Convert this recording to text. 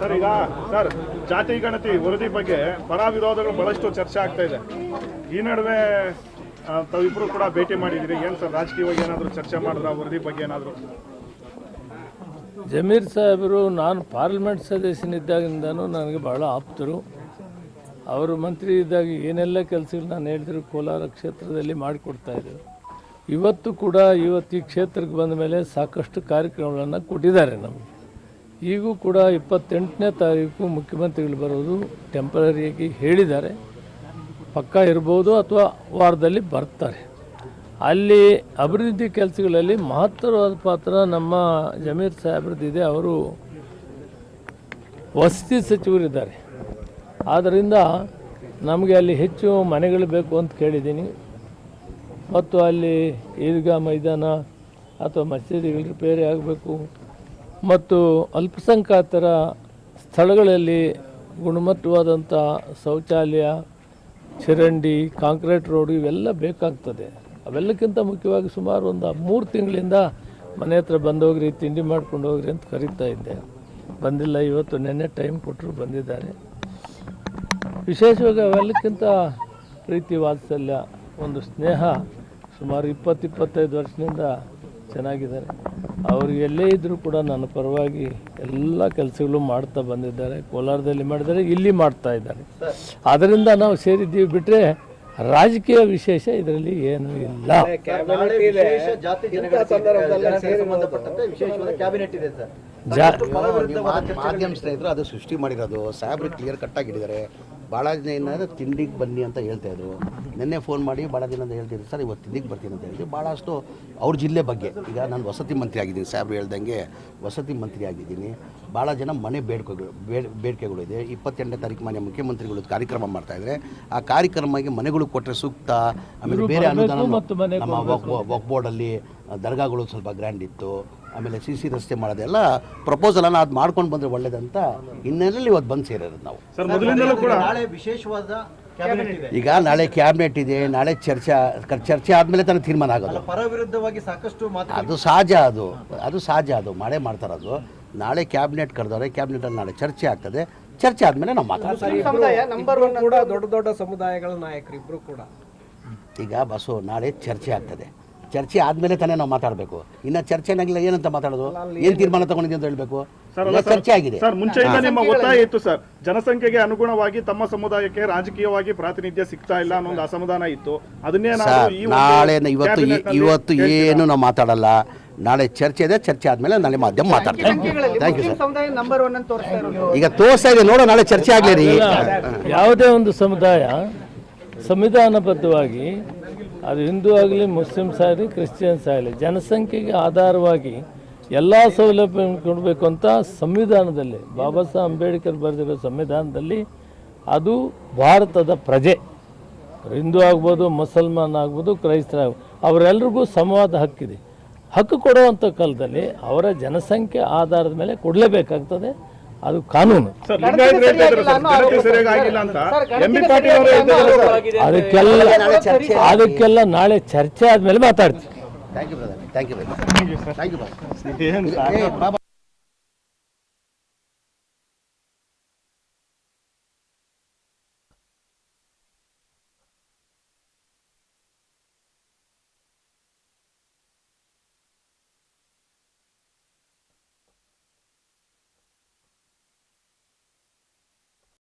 Sir ಈಗ sir ಜಾತಿ ಗಣತಿ ವರದಿ ಬಗ್ಗೆ ಪರ ವಿರೋಧಗಳು ಬಹಳಷ್ಟು ಚರ್ಚೆ ಆಗ್ತಾ ಇದೆ. ಈ ನಡುವೆ ತಾವಿಬ್ರು ಕೂಡ ಭೇಟಿ ಮಾಡಿದಿರಿ. ಏನ್ ಸರ್ ರಾಜಕೀಯವಾಗಿ ಏನಾದರೂ ಚರ್ಚೆ ಮಾಡಿದ್ರ ವರದಿ ಬಗ್ಗೆ ಏನಾದರೂ? ಜಮೀರ್ ಸಾಹೇಬರು ನಾನು ಪಾರ್ಲಿಮೆಂಟ್ ಸದಸ್ಯನಿದ್ದಾಗಿಂದನೂ ನನಗೆ ಬಹಳ ಆಪ್ತರು. ಅವರು ಮಂತ್ರಿ ಇದ್ದಾಗ ಏನೆಲ್ಲ ಕೆಲಸಗಳು ನಾನು ಹೇಳಿದ್ರು ಕೋಲಾರ ಕ್ಷೇತ್ರದಲ್ಲಿ ಮಾಡಿಕೊಡ್ತಾಯಿದ್ರು ಇವತ್ತು ಕೂಡ ಇವತ್ತು ಈ ಕ್ಷೇತ್ರಕ್ಕೆ ಬಂದ ಮೇಲೆ ಸಾಕಷ್ಟು ಕಾರ್ಯಕ್ರಮಗಳನ್ನು ಕೊಟ್ಟಿದ್ದಾರೆ ನಮಗೆ. ಈಗೂ ಕೂಡ ಇಪ್ಪತ್ತೆಂಟನೇ ತಾರೀಕು ಮುಖ್ಯಮಂತ್ರಿಗಳು ಬರೋದು ಟೆಂಪ್ರರಿಯಾಗಿ ಹೇಳಿದ್ದಾರೆ. ಪಕ್ಕ ಇರ್ಬೋದು ಅಥವಾ ವಾರದಲ್ಲಿ ಬರ್ತಾರೆ. ಅಲ್ಲಿ ಅಭಿವೃದ್ಧಿ ಕೆಲಸಗಳಲ್ಲಿ ಮಹತ್ತರವಾದ ಪಾತ್ರ ನಮ್ಮ ಜಮೀರ್ ಸಾಹೇಬ್ರದ್ದಿದೆ ಅವರು ವಸತಿ ಸಚಿವರಿದ್ದಾರೆ ಆದ್ದರಿಂದ ನಮಗೆ ಅಲ್ಲಿ ಹೆಚ್ಚು ಮನೆಗಳು ಬೇಕು ಅಂತ ಕೇಳಿದ್ದೀನಿ. ಮತ್ತು ಅಲ್ಲಿ ಈದ್ಗಾ ಮೈದಾನ ಅಥವಾ ಮಸೀದಿಗಳು ರಿಪೇರಿ ಆಗಬೇಕು. ಮತ್ತು ಅಲ್ಪಸಂಖ್ಯಾತರ ಸ್ಥಳಗಳಲ್ಲಿ ಗುಣಮಟ್ಟವಾದಂಥ ಶೌಚಾಲಯ, ಚರಂಡಿ, ಕಾಂಕ್ರೀಟ್ ರೋಡ್ ಇವೆಲ್ಲ ಬೇಕಾಗ್ತದೆ. ಅವೆಲ್ಲಕ್ಕಿಂತ ಮುಖ್ಯವಾಗಿ ಸುಮಾರು ಒಂದು ಮೂರು ತಿಂಗಳಿಂದ ಮನೆ ಹತ್ರ ಬಂದೋಗ್ರಿ, ತಿಂಡಿ ಮಾಡ್ಕೊಂಡು ಹೋಗ್ರಿ ಅಂತ ಕರೀತಾ ಇದ್ದೆ. ಬಂದಿಲ್ಲ, ಇವತ್ತು ನೆನ್ನೆ ಟೈಮ್ ಕೊಟ್ಟರು ಬಂದಿದ್ದಾರೆ. ವಿಶೇಷವಾಗಿ ಅವೆಲ್ಲಕ್ಕಿಂತ ಪ್ರೀತಿ, ವಾತ್ಸಲ್ಯ, ಒಂದು ಸ್ನೇಹ ಸುಮಾರು ಇಪ್ಪತ್ತು ಇಪ್ಪತ್ತೈದು ವರ್ಷದಿಂದ ಚೆನ್ನಾಗಿದ್ದಾರೆ. ಅವರು ಎಲ್ಲೇ ಇದ್ದರೂ ಕೂಡ ನನ್ನ ಪರವಾಗಿ ಎಲ್ಲ ಕೆಲಸಗಳು ಮಾಡ್ತಾ ಬಂದಿದ್ದಾರೆ. ಕೋಲಾರದಲ್ಲಿ ಮಾಡಿದ್ದಾರೆ ಇಲ್ಲಿ ಮಾಡ್ತಾ ಇದ್ದಾರೆ. ಅದರಿಂದ ನಾವು ಸೇರಿದ್ದೀವಿ ಬಿಟ್ಟರೆ ರಾಜಕೀಯ ವಿಶೇಷ ಇದರಲ್ಲಿ ಏನು ಇಲ್ಲ. ನಾಳೆ ವಿಶೇಷ ಜಾತಿ ಜನಗಣತಿಗೆ ಸಂಬಂಧಪಟ್ಟಂತೆ ವಿಶೇಷವಾದ ಕ್ಯಾಬಿನೆಟ್ ಇದೆ ಸರ್. ಜಾ ನೀವು ಮಾಧ್ಯಮ ಸ್ನೇಹಿತರು ಅದು ಸೃಷ್ಟಿ ಮಾಡಿರೋದು. ಸಾಹೇಬ್ರು ಕ್ಲಿಯರ್ ಕಟ್ ಹಿಡಿದಾರೆ ಭಾಳ ದಿನ ಏನಾದ್ರೆ ತಿಂಡಿಗೆ ಬನ್ನಿ ಅಂತ ಹೇಳ್ತಾಯಿದ್ರು ನಿನ್ನೆ ಫೋನ್ ಮಾಡಿ ಭಾಳ ದಿನ ಅಂತ ಹೇಳ್ತಿದ್ರು ಸರ್ ಇವತ್ತು ತಿಂಡಿಗೆ ಬರ್ತೀನಿ ಅಂತ ಹೇಳಿದ್ರು. ಭಾಳಷ್ಟು ಅವ್ರ ಜಿಲ್ಲೆ ಬಗ್ಗೆ ಈಗ ನಾನು ವಸತಿ ಮಂತ್ರಿ ಆಗಿದ್ದೀನಿ ಸಾಹೇಬ್ರು ಹೇಳ್ದಂಗೆ ವಸತಿ ಮಂತ್ರಿ ಆಗಿದ್ದೀನಿ. ಭಾಳ ಜನ ಮನೆ ಬೇಡಿಕೆಗಳು ಬೇಡ್ ಬೇಡಿಕೆಗಳು ಇದೆ. ಇಪ್ಪತ್ತೆಂಟನೇ ತಾರೀಕು ಮನೆ ಮುಖ್ಯಮಂತ್ರಿಗಳು ಕಾರ್ಯಕ್ರಮ ಮಾಡ್ತಾ ಇದ್ದಾರೆ ಆ ಕಾರ್ಯಕ್ರಮಕ್ಕೆ ಮನೆಗಳು ಕೊಟ್ಟರೆ ಸೂಕ್ತ. ಆಮೇಲೆ ಬೇರೆ ಅನುದಾನ ನಮ್ಮ ವಕ್ ನಮ್ಮ ವಕ್ ಬೋರ್ಡಲ್ಲಿ ದರ್ಗಾಗಳು ಸ್ವಲ್ಪ ಗ್ರ್ಯಾಂಡ್ ಇತ್ತು. ಆಮೇಲೆ ಸಿ ಸಿ ರಸ್ತೆ ಮಾಡೋದೆಲ್ಲ ಪ್ರಪೋಸಲನ್ನು ಅದು ಮಾಡ್ಕೊಂಡು ಬಂದರೆ ಒಳ್ಳೇದಂತ ಹಿನ್ನೆಲೆಯಲ್ಲಿ ಇವತ್ತು ಬಂದು ಸೇರಿರೋದು ನಾವು. ಸರ್ ಮೊದಲಿಂದಲೂ ಕೂಡ ನಾಳೆ ವಿಶೇಷವಾದ ಕ್ಯಾಬಿನೆಟ್ ಇದೆ. ಈಗ ನಾಳೆ ಕ್ಯಾಬಿನೆಟ್ ಇದೆ ನಾಳೆ ಚರ್ಚೆ ಚರ್ಚೆ ಆದಮೇಲೆ ತನಕ ತೀರ್ಮಾನ ಆಗೋದು. ಪರ ವಿರುದ್ಧವಾಗಿ ಸಾಕಷ್ಟು ಮಾತು ಅದು ಸಹಜ ಅದು. ಅದು ಸಹಜ ಅದು. ಮಾಡೇ ಮಾಡ್ತಾರದು ನಾಳೆ ಕ್ಯಾಬಿನೆಟ್ ಕರೆದವ್ರೆ ಕ್ಯಾಬಿನೆಟಲ್ಲಿ ನಾಳೆ ಚರ್ಚೆ ಆಗ್ತದೆ. ಚರ್ಚೆ ಆದಮೇಲೆ ನಾವು ಮಾತಾಡ್ತೀವಿ. ಸಮುದಾಯ ನಂಬರ್ ಒನ್ ಕೂಡ ದೊಡ್ಡ ದೊಡ್ಡ ಸಮುದಾಯಗಳ ನಾಯಕರು ಇಬ್ಬರು ಕೂಡ. ಈಗ ಬಸ್ಸು ನಾಳೆ ಚರ್ಚೆ ಆಗ್ತದೆ. ಚರ್ಚೆ ಆದ್ಮೇಲೆ ತಾನೇ ನಾವು ಮಾತಾಡಬೇಕು. ಇನ್ನೂ ಚರ್ಚೆ ಏನಾಗಿಲ್ಲ ಏನಂತ ಮಾತಾಡೋದು? ಏನು ತೀರ್ಮಾನ ತಗೊಂಡಿದೆ ಅಂತ ಹೇಳಬೇಕು. ಚರ್ಚೆ ಆಗಿದೆ. ಸರ್ ಮುಂಚೆಯಿಂದ ನಿಮ್ಮ ಒತ್ತಾಯ ಇತ್ತು ಸರ್. ಜನಸಂಖ್ಯೆಗೆ ಅನುಗುಣವಾಗಿ ತಮ್ಮ ಸಮುದಾಯಕ್ಕೆ ರಾಜಕೀಯವಾಗಿ ಪ್ರಾತಿನಿಧ್ಯ ಸಿಗ್ತಾ ಇಲ್ಲ ಅನ್ನೋ ಒಂದು ಅಸಮಾಧಾನ ಇತ್ತು. ಅದನ್ನೇ ನಾಳೆ ಇವತ್ತು ಇವತ್ತು? ಏನು ನಾವು ಮಾತಾಡಲ್ಲ. ನಾಳೆ ಚರ್ಚೆ ಇದೆ ಚರ್ಚೆ ಆದ್ಮೇಲೆ ನಾಳೆ ಮಾಧ್ಯಮ ಮಾತಾಡ್ತೀವಿ. ಥ್ಯಾಂಕ್ ಯು ಸರ್ ಸಮುದಾಯ ನಂಬರ್ ಒನ್ ಅಂತ ತೋರಿಸ್ತಾ ಇರೋದು. ಈಗ ತೋರಿಸ್ತಾ ಇದೆ ನೋಡೋ ನಾಳೆ ಚರ್ಚೆ ಆಗಲಿ ರೀ. ಯಾವುದೇ ಒಂದು ಸಮುದಾಯ ಸಂವಿಧಾನಬದ್ಧವಾಗಿ ಅದು ಹಿಂದೂ ಆಗಲಿ ಮುಸ್ಲಿಮ್ಸ್ ಆಗಲಿ ಕ್ರಿಶ್ಚಿಯನ್ಸ್ ಆಗಲಿ, ಜನಸಂಖ್ಯೆಗೆ ಆಧಾರವಾಗಿ ಎಲ್ಲ ಸೌಲಭ್ಯ ಕೊಡಬೇಕು ಅಂತ ಸಂವಿಧಾನದಲ್ಲಿ, ಬಾಬಾ ಸಾಹೇಬ್ ಅಂಬೇಡ್ಕರ್ ಬರೆದಿರೋ ಸಂವಿಧಾನದಲ್ಲಿ ಅದು ಭಾರತದ ಪ್ರಜೆ. ಹಿಂದೂ ಆಗ್ಬೋದು, ಮುಸಲ್ಮಾನ್ ಆಗ್ಬೋದು ಕ್ರೈಸ್ತರಾಗ್ಬೋದು ಅವರೆಲ್ರಿಗೂ ಸಮವಾದ ಹಕ್ಕಿದೆ ಹಕ್ಕು ಕೊಡುವಂಥ ಕಾಲದಲ್ಲಿ ಅವರ ಜನಸಂಖ್ಯೆ ಆಧಾರದ ಮೇಲೆ ಕೊಡಲೇಬೇಕಾಗ್ತದೆ. ಅದು ಕಾನೂನು. ಅದಕ್ಕೆಲ್ಲ ಅದಕ್ಕೆಲ್ಲ ನಾಳೆ ಚರ್ಚೆ ಆದಮೇಲೆ ಮಾತಾಡ್ತೀವಿ.